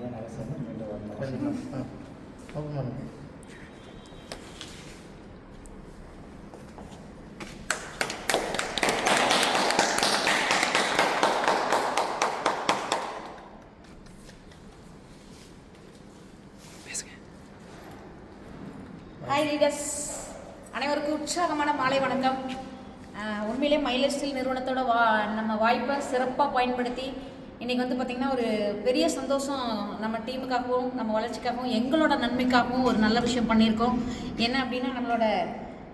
மீண்டும் வரணும் ஓப்பன் பண்ணுங்க ஹாய் ரீடர்ஸ் அனைவருக்கும் உற்சாகமான மாலை வணக்கம். உண்மையிலே மயிலர் ஸ்டீல் நிறுவனத்தோட வா நம்ம வாய்ப்பை சிறப்பாக பயன்படுத்தி இன்றைக்கி வந்து பார்த்திங்கன்னா ஒரு பெரிய சந்தோஷம் நம்ம டீமுக்காகவும் நம்ம வளர்ச்சிக்காகவும் எங்களோட நன்மைக்காகவும் ஒரு நல்ல விஷயம் பண்ணியிருக்கோம். என்ன அப்படின்னா நம்மளோட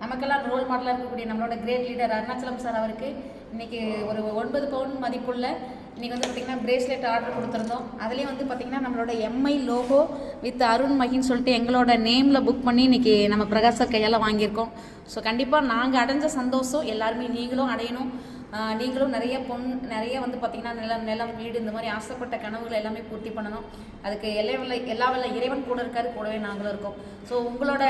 நமக்கெல்லாம் ரோல் மாடலாக இருக்கக்கூடிய நம்மளோட கிரேட் லீடர் அருணாச்சலம் சார் அவருக்கு இன்றைக்கி ஒரு ஒன்பது பவுன் மதிப்புள்ள இன்றைக்கி வந்து பார்த்திங்கன்னா பிரேஸ்லெட் ஆர்டர் கொடுத்துருந்தோம். அதுலேயும் வந்து பார்த்திங்கன்னா நம்மளோட எம்ஐ லோகோ வித் அருண் மகின்னு சொல்லிட்டு எங்களோட நேமில் புக் பண்ணி இன்றைக்கி நம்ம பிரகாஷ் சார் கையால் வாங்கியிருக்கோம். ஸோ கண்டிப்பாக நாங்கள் அடைஞ்ச சந்தோஷம் எல்லாருமே நீங்களும் அடையணும். நீங்களும் நிறைய பொன் நிறைய வந்து பார்த்திங்கன்னா நிலம் நிலம் வீடு இந்த மாதிரி ஆசைப்பட்ட கனவுகளை எல்லாமே பூர்த்தி பண்ணணும். அதுக்கு எல்லா எல்லா வேலை இறைவன் கூட இருக்காரு கூடவே நாங்களும் இருக்கோம். ஸோ உங்களோட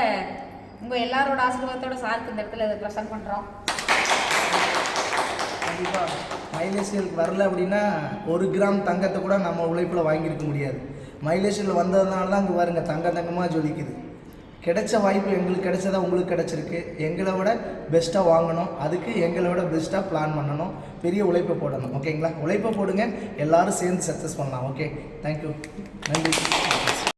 உங்கள் எல்லாரோட ஆசீர்வாதத்தோட சாருக்கு இந்த இடத்துல இதை ப்ரெசன்ட் பண்ணுறோம் கண்டிப்பாக மைலேஜியலுக்கு வரல அப்படின்னா ஒரு கிராம் தங்கத்தை கூட நம்ம உழைப்பில் வாங்கியிருக்க முடியாது. மைலேஜியில் வந்ததுனால தான் அங்கே பாருங்க தங்க தங்கமாக ஜொலிக்குது. கிடைச்ச வாய்ப்பு எங்களுக்கு கிடைச்சதா உங்களுக்கு கிடைச்சிருக்கு. எங்களை விட பெஸ்ட்டாக வாங்கணும். அதுக்கு எங்களை விட பெஸ்ட்டாக பிளான் பண்ணணும். பெரிய உழைப்பை போடணும். ஓகேங்களா உழைப்பை போடுங்க. எல்லாரும் சேர்ந்து சக்ஸஸ் பண்ணலாம். ஓகே தேங்க்யூ நன்றி.